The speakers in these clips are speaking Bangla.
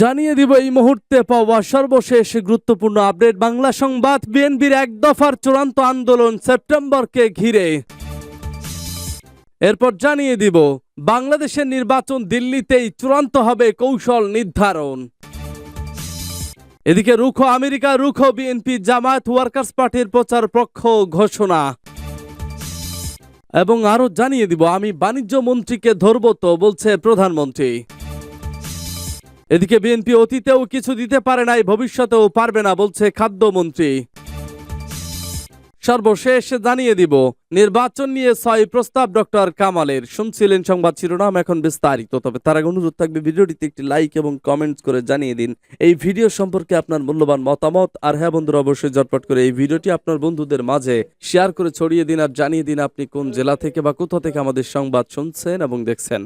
জানিয়ে দিব এই মুহূর্তে পাওয়া সর্বশেষ গুরুত্বপূর্ণ আপডেট। বাংলা সংবাদ, বিএনপির এক দফার চূড়ান্ত আন্দোলন সেপ্টেম্বরকে ঘিরে। এরপর জানিয়ে দিব, বাংলাদেশের নির্বাচন দিল্লিতেই চূড়ান্ত হবে কৌশল নির্ধারণ। এদিকে রুখো আমেরিকা, রুখো বিএনপি জামায়াত ওয়ার্কার্স পার্টির প্রচার পক্ষ ঘোষণা। এবং আরও জানিয়ে দিব, আমি বাণিজ্য মন্ত্রীকে ধরব তো, বলছে প্রধানমন্ত্রী। এদিকে বিএনপি অতীতেও কিছু দিতে পারে নাই, ভবিষ্যতেও পারবে না বলছে খাদ্যমন্ত্রী। সর্বশেষ জানিয়ে দিব, নির্বাচন নিয়ে ছয় প্রস্তাব ডক্টর কামালের। শুনছিলেন সংবাদ শিরোনাম, এখন বিস্তারিত। তবে তার আগে অনুরোধ থাকবে, ভিডিওটিতে একটি লাইক এবং কমেন্টস করে জানিয়ে দিন। এই ভিডিও সম্পর্কে আপনার মূল্যবান মতামত। আর হ্যাঁ বন্ধুরা, অবশ্যই জটপট করে এই ভিডিওটি আপনার বন্ধুদের মাঝে শেয়ার করে ছড়িয়ে দিন আর জানিয়ে দিন আপনি কোন জেলা থেকে বা কোথা থেকে আমাদের সংবাদ শুনছেন এবং দেখছেন।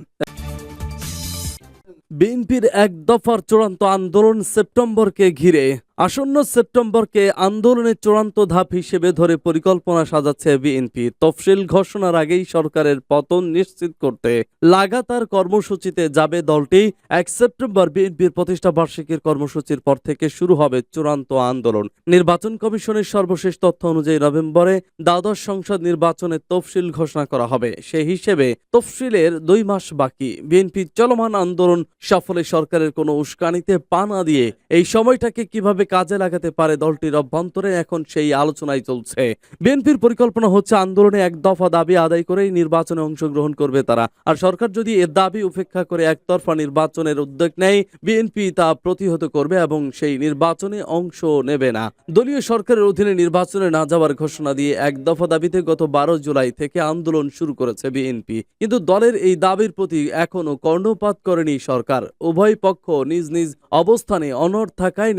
বিএনপির এক দফার চূড়ান্ত আন্দোলন সেপ্টেম্বরকে ঘিরে। আসন্ন সেপ্টেম্বরকে আন্দোলনের চূড়ান্ত ধাপ হিসেবে ধরে পরিকল্পনা সাজাচ্ছে বিএনপি। তফসিল ঘোষণার আগেই সরকারের পতন নিশ্চিত করতে লাগাতার কর্মসূচিতে যাবে দলটি। এক সেপ্টেম্বর বিএনপির প্রতিষ্ঠা বার্ষিকীর কর্মসূচির পর থেকে শুরু হবে চূড়ান্ত আন্দোলন। নির্বাচন কমিশনের সর্বশেষ তথ্য অনুযায়ী নভেম্বরে দ্বাদশ সংসদ নির্বাচনের তফসিল ঘোষণা করা হবে। সেই হিসেবে তফসিলের দুই মাস বাকি। বিএনপি চলমান আন্দোলন সফলে সরকারের কোনো উস্কানিতে পা না দিয়ে এই সময়টাকে কীভাবে কাজে লাগাতে পারে দলটির অভ্যন্তরে, এখন সেই আলোচনায় চলছে। বিএনপির পরিকল্পনা হচ্ছে আন্দোলনে এক দফা দাবি আদায় করেই নির্বাচনে অংশগ্রহণ করবে তারা। আর সরকার যদি এর দাবি উপেক্ষা করে একতরফা নির্বাচনের উদ্যোগ নেয়, বিএনপি তা প্রতিহত করবে এবং সেই নির্বাচনে অংশ নেবে না। দলীয় সরকারের অধীনে নির্বাচনে না যাওয়ার ঘোষণা দিয়ে এক দফা দাবিতে গত বারো জুলাই থেকে আন্দোলন শুরু করেছে বিএনপি। কিন্তু দলের এই দাবির প্রতি এখনও কর্ণপাত করেনি সরকার। উভয় পক্ষ নিজ নিজ অবস্থানে অনড় থাকায়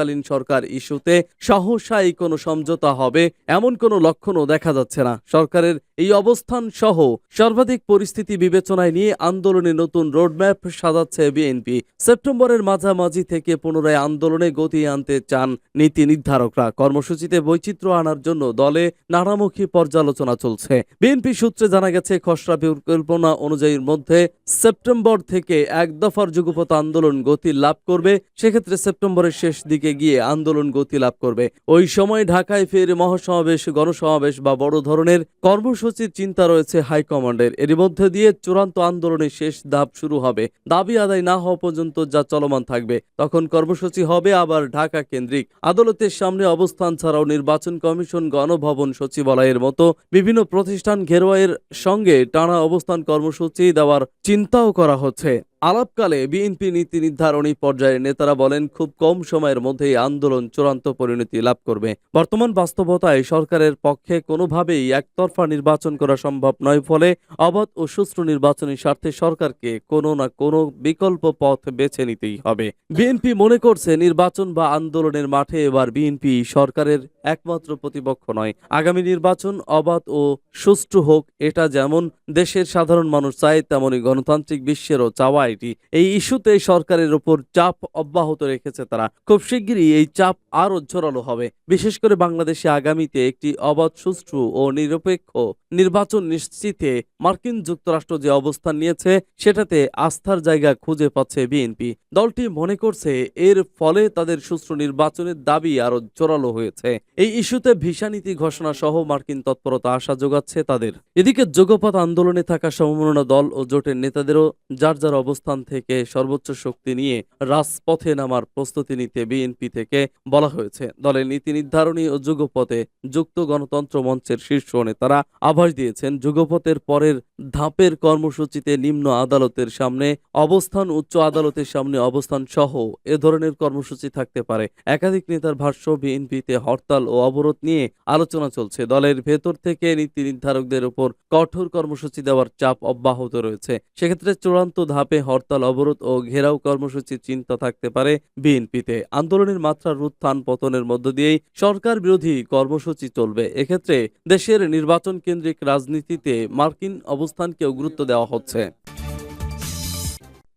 নির্বাচনকালীন সরকার ইস্যুতে সহসাই কোনো সমঝোতা হবে এমন কোনো লক্ষণও দেখা যাচ্ছে না। সরকারের এই অবস্থান সহ সর্বাধিক পরিস্থিতি বিবেচনায় নিয়ে আন্দোলনে নতুন রোডম্যাপ সাজাচ্ছে বিএনপি। সেপ্টেম্বরের মাঝামাঝি থেকে পুনরায় আন্দোলনে গতি আনতে চান নীতি নির্ধারকরা। কর্মসূচিতে বৈচিত্র্য আনার জন্য দলে নানামুখী পর্যালোচনা চলছে। বিএনপি সূত্রে জানা গেছে, খসড়া পরিকল্পনা অনুযায়ীর মধ্যে সেপ্টেম্বর থেকে এক দফার যুগপথ আন্দোলন গতি লাভ করবে। সেক্ষেত্রে সেপ্টেম্বরের শেষ দিকে গিয়ে আন্দোলন গতি লাভ করবে। ওই সময় ঢাকায় ফের মহাসমাবেশ, গণসমাবেশ বা বড় ধরনের কর্মসূচির চিন্তা রয়েছে হাইকমান্ডের। এর মধ্যে দিয়ে চূড়ান্ত আন্দোলনের শেষ ধাপ শুরু হবে। দাবি আদায় না হওয়া পর্যন্ত যা চলমান থাকবে, তখন কর্মসূচি হবে আবার ঢাকা কেন্দ্রিক। আদালতের সামনে অবস্থান ছাড়াও নির্বাচন কমিশন, গণভবন সচিবালয়ের মতো বিভিন্ন প্রতিষ্ঠান ঘেরোয়ের সঙ্গে টানা অবস্থান কর্মসূচি দেওয়ার চিন্তাও করা হচ্ছে। আলাপকালে বিএনপি নীতি নির্ধারণী পর্যায়ের নেতারা বলেন, খুব কম সময়ের মধ্যেই আন্দোলন চূড়ান্ত পরিণতি লাভ করবে। বর্তমান বাস্তবতায় সরকারের পক্ষে কোনোভাবেই একতরফা নির্বাচন করা সম্ভব নয়, ফলে অবাধ ও সুষ্ঠু নির্বাচনের স্বার্থে সরকারকে কোনো না কোনো বিকল্প পথ বেছে নিতেই হবে। বিএনপি মনে করছে, নির্বাচন বা আন্দোলনের মাঠে এবার বিএনপি সরকারের একমাত্র প্রতিপক্ষ নয়। আগামী নির্বাচন অবাধ ও সুষ্ঠু হোক, এটা যেমন দেশের সাধারণ মানুষ চায়, তেমনি গণতান্ত্রিক বিশ্বেরও চাওয়া এটি এই ইস্যুতে সরকারের উপর চাপ অব্যাহত রেখেছে তারা। খুব শিগগিরই এই চাপ আরও জোরালো হবে। বিশেষ করে বাংলাদেশে আগামীতে একটি অবাধ, সুষ্ঠু ও নিরপেক্ষ নির্বাচন নিশ্চিতে মার্কিন যুক্তরাষ্ট্র যে অবস্থান নিয়েছে, সেটাতে আস্থার জায়গা খুঁজে পাচ্ছে বিএনপি। দলটি মনে করছে এর ফলে তাদের সুষ্ঠু নির্বাচনের দাবি আরও জোরালো হয়েছে। এই ইস্যুতে ভিসা নীতি ঘোষণা সহ মার্কিন তৎপরতা আশা যোগাচ্ছে তাদের। এদিকে যোগপথ আন্দোলনে থাকা সমমনা দল ও জোটের নেতাদেরও যার যার অবস্থান থেকে সর্বোচ্চ শক্তি নিয়ে রাজপথে নামার প্রস্তুতি নিতে বিএনপি থেকে বলা হয়েছে। দলের নীতি নির্ধারণী ও যুগপথে যুক্ত গণতন্ত্র মঞ্চের শীর্ষ নেতারা আভাস দিয়েছেন, যুগপথের পরের ধাপের কর্মসূচিতে নিম্ন আদালতের সামনে, অবস্থান উচ্চ আদালতের সামনে অবস্থান সহ এ ধরনের কর্মসূচি থাকতে পারে। একাধিক নেতার ভাষ্য, বিএনপিতে হরতাল ও অবরোধ নিয়ে আলোচনা চলছে। দলের ভেতর থেকে নীতি নির্ধারকদের উপর কঠোর কর্মসূচি দেওয়ার চাপ অব্যাহত রয়েছে। সেক্ষেত্রে চূড়ান্ত ধাপে হরতাল, অবরোধ ও ঘেরাও কর্মসূচির চিন্তা থাকতে পারে বিএনপিতে। আন্দোলনের মাত্রা উত্থান পতনের মধ্য দিয়েই সরকার বিরোধী কর্মসূচি চলবে। এক্ষেত্রে দেশের নির্বাচন কেন্দ্রিক রাজনীতিতে মার্কিন অবস্থানকেও গুরুত্ব দেওয়া হচ্ছে।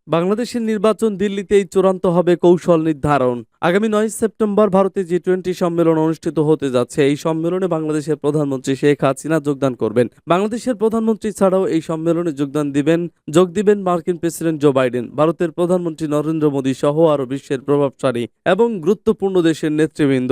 বাংলাদেশের নির্বাচন দিল্লিতেই চূড়ান্ত হবে কৌশল নির্ধারণ। আগামী নয় সেপ্টেম্বর ভারতে জি টোয়েন্টি সম্মেলন অনুষ্ঠিত হতে যাচ্ছে। এই সম্মেলনে বাংলাদেশের প্রধানমন্ত্রী শেখ হাসিনা যোগদান করবেন। বাংলাদেশের প্রধানমন্ত্রী ছাড়াও এই সম্মেলনে যোগদান দিবেন, যোগ দিবেন মার্কিন প্রেসিডেন্ট জো বাইডেন, ভারতের প্রধানমন্ত্রী নরেন্দ্র মোদী সহ আরও বিশ্বের প্রভাবশালী এবং গুরুত্বপূর্ণ দেশের নেতৃবৃন্দ।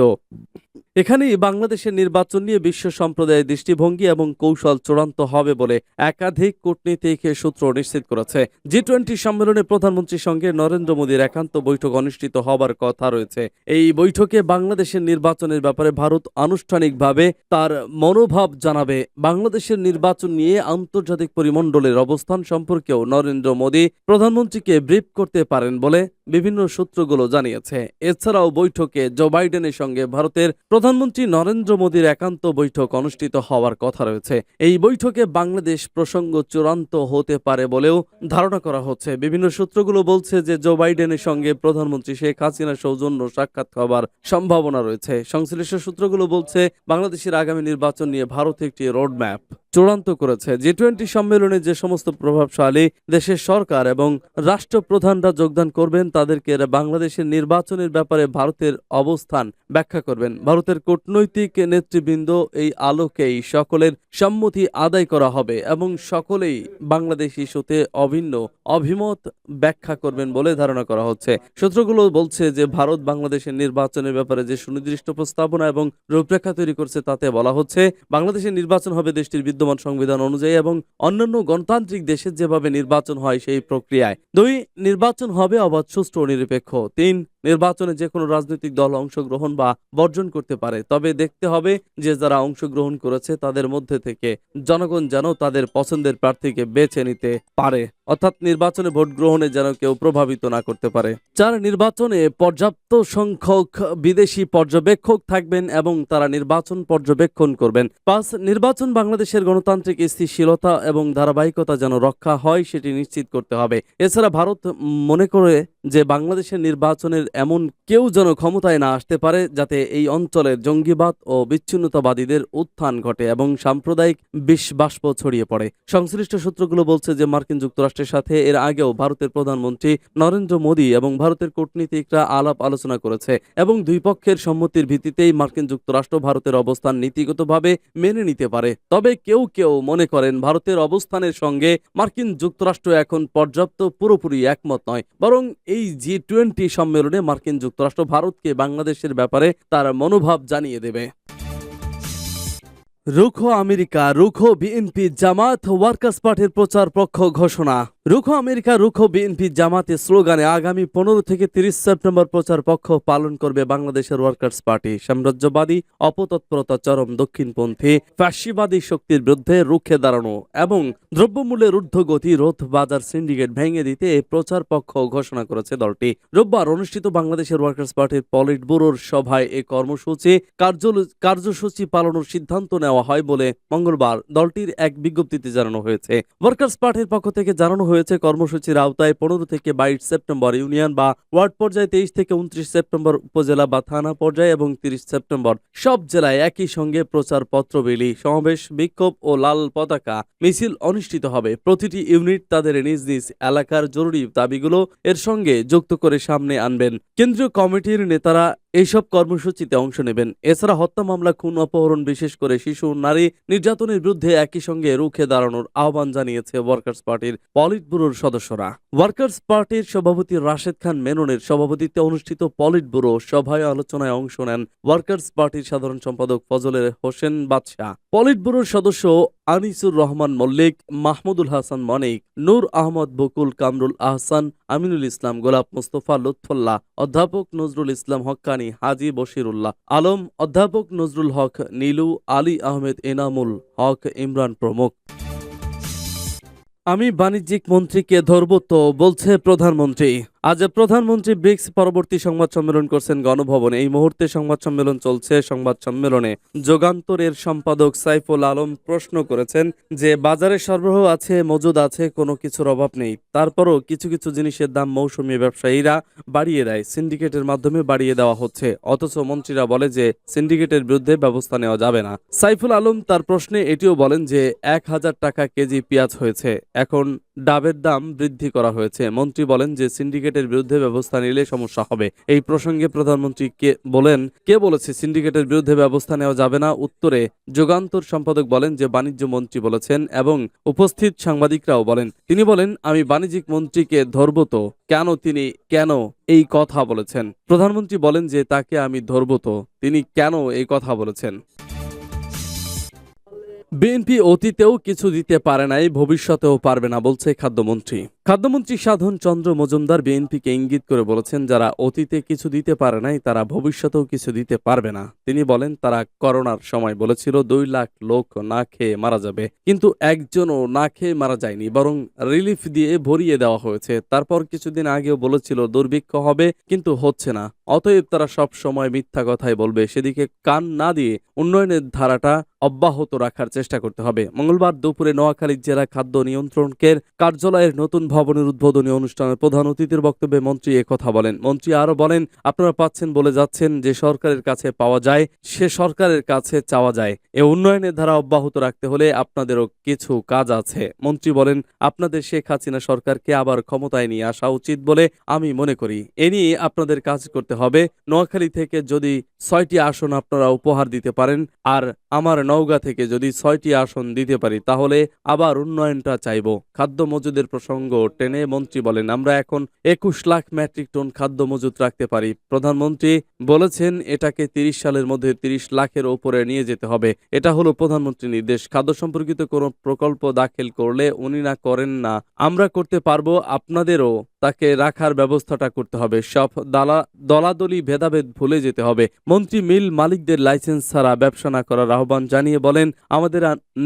এখানেই বাংলাদেশের নির্বাচন নিয়ে বিশ্ব সম্প্রদায়ের দৃষ্টিভঙ্গি এবং কৌশল চূড়ান্ত হবে বলে একাধিক কূটনীতিক সূত্র নিশ্চিত করেছে। জি টোয়েন্টি সম্মেলনে প্রধানমন্ত্রীর সঙ্গে নরেন্দ্র মোদীর একান্ত বৈঠক অনুষ্ঠিত হবার কথা রয়েছে। এই বৈঠকে বাংলাদেশের নির্বাচনের ব্যাপারে ভারত আনুষ্ঠানিকভাবে তার মনোভাব জানাবে। বাংলাদেশের নির্বাচন নিয়ে আন্তর্জাতিক পরিমণ্ডলের অবস্থান সম্পর্কেও নরেন্দ্র মোদী প্রধানমন্ত্রীকে ব্রিফ করতে পারেন বলে বিভিন্ন সূত্রগুলো জানিয়েছে। এছাড়াও বৈঠকে জো বাইডেনের সঙ্গে ভারতের প্রধানমন্ত্রী নরেন্দ্র মোদীর একান্ত বৈঠক অনুষ্ঠিত হওয়ার কথা রয়েছে। এই বৈঠকে বাংলাদেশ প্রসঙ্গ চূড়ান্ত হতে পারে বলেও ধারণা করা হচ্ছে। বিভিন্ন সূত্রগুলো বলছে যে, জো বাইডেনের সঙ্গে প্রধানমন্ত্রী শেখ হাসিনা সৌজন্য সাক্ষাৎ হওয়ার সম্ভাবনা রয়েছে। সংশ্লিষ্ট সূত্রগুলো বলছে, বাংলাদেশের আগামী নির্বাচন নিয়ে ভারত একটি রোডম্যাপ। চূড়ান্ত করেছে। জি টোয়েন্টি সম্মেলনে যে সমস্ত প্রভাবশালী দেশের সরকার এবং রাষ্ট্রপ্রধানরা যোগদান করবেন, তাদেরকে বাংলাদেশের নির্বাচনের ব্যাপারে ভারতের অবস্থান ব্যাখ্যা করবেন। ভারতের কূটনৈতিক নেতৃবৃন্দ এই আলোকেই সকলের সম্মতি আদায় করা হবে এবং সকলেই বাংলাদেশ ইস্যুতে অভিন্ন অভিমত ব্যাখ্যা করবেন বলে ধারণা করা হচ্ছে। সূত্রগুলো বলছে যে, ভারত বাংলাদেশের নির্বাচনের ব্যাপারে যে সুনির্দিষ্ট প্রস্তাবনা এবং রূপরেখা তৈরি করছে, তাতে বলা হচ্ছে, বাংলাদেশের নির্বাচন হবে দেশটির বিদ্যমান সংবিধান অনুযায়ী এবং অন্যান্য গণতান্ত্রিক দেশের যেভাবে নির্বাচন হয় সেই প্রক্রিয়ায়। দুই, নির্বাচন হবে অবাধ, সুষ্ঠু ও নিরপেক্ষ। তিন, নির্বাচনে যে কোনো রাজনৈতিক দল অংশগ্রহণ বা বর্জন করতে পারে। তবে দেখতে হবে যে যারা অংশগ্রহণ করেছে তাদের মধ্যে থেকে জনগণ যেন তাদের পছন্দের প্রার্থীকে বেছে নিতে পারে। অর্থাৎ নির্বাচনে ভোট গ্রহণে যেন কেউ প্রভাবিত না করতে পারে। চার নির্বাচনে পর্যাপ্ত সংখ্যক বিদেশি পর্যবেক্ষক থাকবেন এবং তারা নির্বাচন পর্যবেক্ষণ করবেন। পাঁচ, নির্বাচন বাংলাদেশের গণতান্ত্রিক স্থিতিশীলতা এবং ধারাবাহিকতা যেন রক্ষা হয়, সেটি নিশ্চিত করতে হবে। এছাড়া ভারত মনে করে যে বাংলাদেশের নির্বাচনের এমন কেউ যেন ক্ষমতায় না আসতে পারে, যাতে এই অঞ্চলের জঙ্গিবাদ ও বিচ্ছিন্নতাবাদীদের উত্থান ঘটে এবং সাম্প্রদায়িক বিষ বাষ্প ছড়িয়ে পড়ে। সংশ্লিষ্ট সূত্রগুলো বলছে যে মার্কিন যুক্তরাষ্ট্রের সাথে এর আগেও ভারতের প্রধানমন্ত্রী নরেন্দ্র মোদী এবং ভারতের কূটনীতিকরা আলাপ আলোচনা করেছে এবং দুই পক্ষের সম্মতির ভিত্তিতেই মার্কিন যুক্তরাষ্ট্র ভারতের অবস্থান নীতিগতভাবে মেনে নিতে পারে। তবে কেউ কেউ মনে করেন ভারতের অবস্থানের সঙ্গে মার্কিন যুক্তরাষ্ট্র এখন পর্যাপ্ত পুরোপুরি একমত নয়, বরং এই জি টোয়েন্টি সম্মেলনে মার্কিন যুক্তরাষ্ট্র ভারতকে বাংলাদেশের ব্যাপারে তার মনোভাব জানিয়ে দেবে। রুখো আমেরিকা, রুখো বিএনপি জামাত ওয়ার্কার্স পার্টির প্রচার পক্ষ ঘোষণা। রুখো আমেরিকা, রুখো বিএনপি জামাতের স্লোগানে আগামী পনেরো থেকে তিরিশ সেপ্টেম্বর প্রচার পক্ষ পালন করবে বাংলাদেশের ওয়ার্কার্স পার্টি সাম্রাজ্যবাদী, অপতৎপরতা চরম দক্ষিণপন্থী ফ্যাসিবাদী শক্তির বিরুদ্ধে রুখে দাঁড়ানো এবং দ্রব্যমূল্যের ঊর্ধ্বগতি রোধ বাজার সিন্ডিকেট ভেঙে দিতে প্রচার পক্ষ ঘোষণা করেছে দলটি। রোববার অনুষ্ঠিত বাংলাদেশের ওয়ার্কার্স পার্টির পলিট ব্যুরোর সভায় এই কর্মসূচি কার্য- কার্যসূচি পালনের সিদ্ধান্ত নেওয়া হয় বলে মঙ্গলবার দলটির এক বিজ্ঞপ্তিতে জানানো হয়েছে। ওয়ার্কার্স পার্টির পক্ষ থেকে জানানো হয়েছে কর্মসূচির আওতায় পনেরো থেকে বাইশ সেপ্টেম্বর ইউনিয়ন বা ওয়ার্ড পর্যায়ে তেইশ থেকে উনত্রিশ সেপ্টেম্বর উপজেলা বা থানা পর্যায়ে এবং তিরিশ সেপ্টেম্বর। সব জেলায় একই সঙ্গে প্রচার পত্র বিলি, সমাবেশ, বিক্ষোভ ও লাল পতাকা, মিছিল অনুষ্ঠিত হবে। প্রতিটি ইউনিট তাদের নিজ নিজ এলাকার জরুরি দাবিগুলো এর সঙ্গে যুক্ত করে সামনে আনবেন। কেন্দ্রীয় কমিটির নেতারা এইসব কর্মসূচিতে অংশ নেবেন। এছাড়া হত্যা মামলা, খুন অপহরণ, বিশেষ করে শিশু নারী নির্যাতনের বিরুদ্ধে একই সঙ্গে রুখে দাঁড়ানোর আহ্বান জানিয়েছে ওয়ার্কার্স পার্টির পলিট ব্যুরোর সদস্যরা। ওয়ার্কার্স পার্টির সভাপতি রাশেদ খান মেননের সভাপতিত্বে অনুষ্ঠিত পলিট ব্যুরো সভায় আলোচনায় অংশ নেন ওয়ার্কার্স পার্টির সাধারণ সম্পাদক ফজলের হোসেন বাদশাহ। পলিট ব্যুরোর সদস্য আনিসুর রহমান মল্লিক, মাহমুদুল হাসান মনিক, নূর আহমদ বকুল, কামরুল আহসান, আমিনুল ইসলাম, গোলাপ মুস্তফা লুৎফুল্লাহ, অধ্যাপক নজরুল ইসলাম হক্কানি হাজি বশিরুল্লাহ আলম, অধ্যাপক নজরুল হক নীলু, আলী আহমেদ এনামুল হক ইমরান প্রমুখ। আমি বাণিজ্যিক মন্ত্রীকে ধরব তো, বলছে প্রধানমন্ত্রী। আজ প্রধানমন্ত্রী ব্রিক্স পরবর্তী সংবাদ সম্মেলন করছেন গণভবনে। এই মুহূর্তে সংবাদ সম্মেলন চলছে। সংবাদ সম্মেলনে যোগান্তরের সম্পাদক সাইফুল আলম প্রশ্ন করেছেন যে, বাজারে সরবরাহ আছে, মজুদ আছে, কোনো কিছুর অভাব নেই। তারপরও কিছু কিছু জিনিসের দাম মৌসুমী ব্যবসায়ীরা বাড়িয়ে দেয়। সিন্ডিকেটের মাধ্যমে বাড়িয়ে দেওয়া হচ্ছে। অথচ মন্ত্রীরা বলে যে, সিন্ডিকেটের বিরুদ্ধে ব্যবস্থা নেওয়া যাবে না। সাইফুল আলম তার প্রশ্নে এটিও বলেন যে, এক হাজার টাকা কেজি পেঁয়াজ হয়েছে। এখন ডাবের দাম বৃদ্ধি করা হয়েছে। মন্ত্রী বলেন যে সিন্ডিকেট সিন্ডিকেটের বিরুদ্ধে ব্যবস্থা নিলে সমস্যা হবে। এই প্রসঙ্গে প্রধানমন্ত্রী কে বলেন, কে বলেছে সিন্ডিকেটের বিরুদ্ধে ব্যবস্থা নেওয়া যাবে না? উত্তরে, যুগান্তর সম্পাদক বলেন যে বাণিজ্য মন্ত্রী বলেছেন এবং উপস্থিত সাংবাদিকরাও বলেন, তিনি বলেন, আমি বাণিজ্যিক মন্ত্রীকে ধরব তো? কেন তিনি, কেন এই কথা বলেছেন? প্রধানমন্ত্রী বলেন যে, তাকে আমি ধরব তো? তিনি কেন এই কথা বলেছেন? বিএনপি অতীতেও কিছু দিতে পারে নাই, ভবিষ্যতেও পারবে না বলছে খাদ্যমন্ত্রী। খাদ্যমন্ত্রী সাধন চন্দ্র মজুমদার বিএনপিকে ইঙ্গিত করে বলেছেন, যারা অতীতে কিছু দিতে পারে নাই, তারা ভবিষ্যতেও কিছু দিতে পারবে না। তিনি বলেন, তারা করোনার সময় বলেছিল, দুই লাখ লোক না খেয়ে মারা যাবে। কিন্তু একজনও না খেয়ে মারা যায়নি, বরং রিলিফ দিয়ে ভরিয়ে দেওয়া হয়েছে। তারপর কিছুদিন আগেও বলেছিল, দুর্ভিক্ষ হবে, কিন্তু হচ্ছে না। অতএব তারা সব সময় মিথ্যা কথাই বলবে। সেদিকে কান না দিয়ে উন্নয়নের ধারাটা অব্যাহত রাখার চেষ্টা করতে হবে। মঙ্গলবার দুপুরে নোয়াখালী জেলা খাদ্য নিয়ন্ত্রণকের কার্যালয়ের নতুন ভবনের উদ্বোধনী অনুষ্ঠানের প্রধান অতিথির বক্তব্যে মন্ত্রী কথা বলেন। মন্ত্রী আরও বলেন, আপনারা পাচ্ছেন বলে যাচ্ছেন, যে সরকারের কাছে পাওয়া যায়, সে সরকারের কাছে চাওয়া যায়। এ উন্নয়নের ধারা অব্যাহত রাখতে হলে আপনাদেরও কিছু কাজ আছে। মন্ত্রী বলেন, আপনাদের শেখ হাসিনা সরকারকে আবার ক্ষমতায় নিয়ে আসা উচিত বলে আমি মনে করি। এ নিয়ে আপনাদের কাজ করতে হবে। নোয়াখালী থেকে যদি ছয়টি আসন আপনারা উপহার দিতে পারেন, আর আমার নওগাঁ থেকে যদি ছয়টি আসন দিতে পারি, তাহলে আবার উন্নয়নটা চাইব। খাদ্য মজুদের প্রসঙ্গ টেনে মন্ত্রী বলেন, আমরা এখন একুশ লাখ মেট্রিক টন খাদ্য মজুত রাখতে পারি। প্রধানমন্ত্রী বলেছেন, এটাকে তিরিশ সালের মধ্যে তিরিশ লাখের ওপরে নিয়ে যেতে হবে। এটা হলো প্রধানমন্ত্রীর নির্দেশ। খাদ্য সম্পর্কিত কোনো প্রকল্প দাখিল করলে উনি না করেন না, আমরা করতে পারব আপনাদেরও। তাকে রাখার ব্যবস্থাটা করতে হবে। সব দালা, দলাদলি ভেদাভেদ ভুলে যেতে হবে। মন্ত্রী মিল মালিকদের লাইসেন্স ছাড়া ব্যবসা না করার আহ্বান জানিয়ে বলেন, আমাদের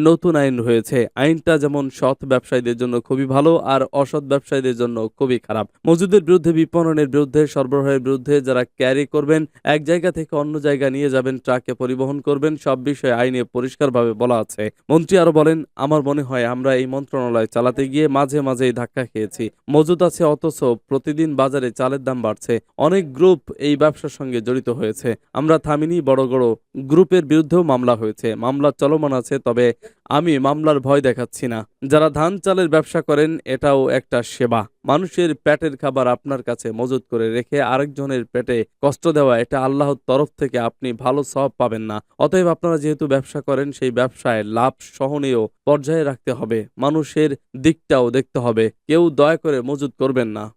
নতুন আইন হয়েছে আইনটা যেমন সৎ ব্যবসায়ীদের জন্য খুবই ভালো আর অসৎ ব্যবসায়ীদের জন্য খুবই খারাপ। মজুদের বিরুদ্ধে, বিপণনের বিরুদ্ধে, সরবরাহের বিরুদ্ধে যারা ক্যারি করবেন, এক জায়গা থেকে অন্য জায়গা নিয়ে যাবেন, ট্রাকে পরিবহন করবেন, সব বিষয়ে আইনে পরিষ্কারভাবে বলা আছে। মন্ত্রী আরও বলেন, আমার মনে হয় আমরা এই মন্ত্রণালয় চালাতে গিয়ে মাঝে মাঝেই ধাক্কা খেয়েছি। মজুদ আছে অথচ প্রতিদিন বাজারে চালের দাম বাড়ছে। অনেক গ্রুপ এই ব্যবসার সঙ্গে জড়িত হয়েছে। আমরা থামিনি, বড় বড় গ্রুপের বিরুদ্ধেও মামলা হয়েছে। মামলা চলমান আছে, তবে আমি মামলার ভয় দেখাচ্ছি না। যারা ধান চালের ব্যবসা করেন, এটাও একটা সেবা। মানুষের পেটের খাবার আপনার কাছে মজুত করে রেখে আরেকজনের পেটে কষ্ট দেওয়া, এটা আল্লাহর তরফ থেকে আপনি ভালো সব পাবেন না। অতএব আপনারা যেহেতু ব্যবসা করেন, সেই ব্যবসায় লাভ সহনীয় পর্যায়ে রাখতে হবে। মানুষের দিকটাও দেখতে হবে। কেউ দয়া করে মজুত করবেন না।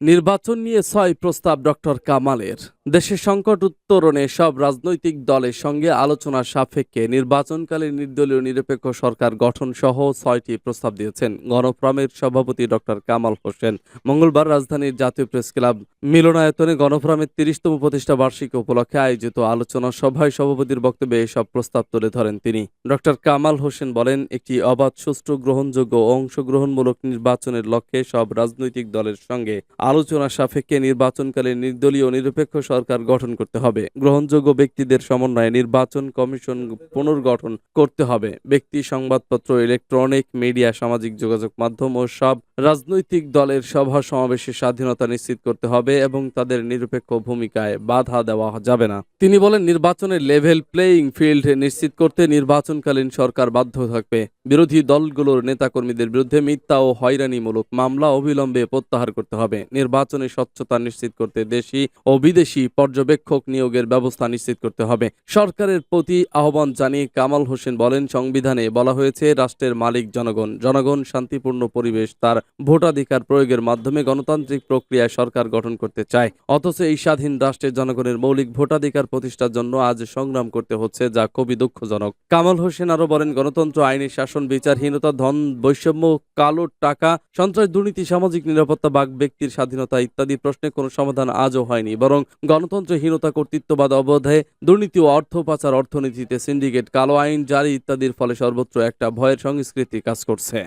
নির্বাচন নিয়ে ছয় প্রস্তাব ডক্টর কামালের। দেশের সংকট উত্তরণে সব রাজনৈতিক দলের সঙ্গে আলোচনা সাপেক্ষে নির্বাচনকালে নির্দলীয় নিরপেক্ষ সরকার গঠন সহ ছয়টি প্রস্তাব দিয়েছেন। গণফোরামের সভাপতি ডক্টর কামাল হোসেন। মঙ্গলবার রাজধানীর জাতীয় প্রেস ক্লাব মিলনায়তনে গণফোরামের তিরিশতম প্রতিষ্ঠা বার্ষিকী উপলক্ষে আয়োজিত আলোচনা সভায় সভাপতির বক্তব্যে এসব প্রস্তাব তুলে ধরেন তিনি। ডক্টর কামাল হোসেন বলেন, একটি অবাধ, সুষ্ঠু, গ্রহণযোগ্য অংশগ্রহণমূলক নির্বাচনের লক্ষ্যে সব রাজনৈতিক দলের সঙ্গে আলোচনা সাপেক্ষে নির্বাচনকালে নির্দলীয় নিরপেক্ষ সরকার গঠন করতে হবে। গ্রহণযোগ্য ব্যক্তিদের সমন্বয়ে নির্বাচন কমিশন পুনর্গঠন করতে হবে। ব্যক্তি সংবাদপত্র, ইলেকট্রনিক মিডিয়া, সামাজিক যোগাযোগ মাধ্যম ও সব রাজনৈতিক দলের সভা সমাবেশের স্বাধীনতা নিশ্চিত করতে হবে এবং তাদের নিরপেক্ষ ভূমিকায় বাধা দেওয়া যাবে না। তিনি বলেন নির্বাচনের লেভেল প্লেয়িং ফিল্ড নিশ্চিত করতে নির্বাচনকালীন সরকার বাধ্য থাকবে। বিরোধী দলগুলোর নেতাকর্মীদের বিরুদ্ধে মিথ্যা ও হয়রানিমূলক মামলা অবিলম্বে প্রত্যাহার করতে হবে। নির্বাচনে স্বচ্ছতা নিশ্চিত করতে দেশি ও বিদেশি পর্যবেক্ষক নিয়োগের ব্যবস্থা নিশ্চিত করতে হবে। সরকারের প্রতি আহ্বান জানিয়ে কামাল হোসেন বলেন, সংবিধানে বলা হয়েছে, রাষ্ট্রের মালিক জনগণ জনগণ শান্তিপূর্ণ পরিবেশ, তার ভোটাধিকার প্রয়োগের মাধ্যমে গণতান্ত্রিক প্রক্রিয়ায় সরকার গঠন করতে চায়। অথচ এই স্বাধীন রাষ্ট্রের জনগণের মৌলিক ভোটাধিকার প্রতিষ্ঠার জন্য আজ সংগ্রাম করতে হচ্ছে, যা খুবই দুঃখজনক। কামাল হোসেন আরও বলেন, গণতন্ত্র, আইনি শাসন, বিচারহীনতা, ধন, বৈষম্য, কালো টাকা, সন্ত্রাস, দুর্নীতি, সামাজিক নিরাপত্তা, বাক ব্যক্তির স্বাধীনতা ইত্যাদি প্রশ্নে কোনো সমাধান আজও হয়নি, বরং গণতন্ত্রহীনতা, কর্তৃত্ববাদ, অবধে দুর্নীতি ও অর্থ পাচার, অর্থনীতিতে সিন্ডিকেট কালো আইন, জারি ইত্যাদির ফলে সর্বত্র একটা ভয়ের সংস্কৃতি কাজ করছে।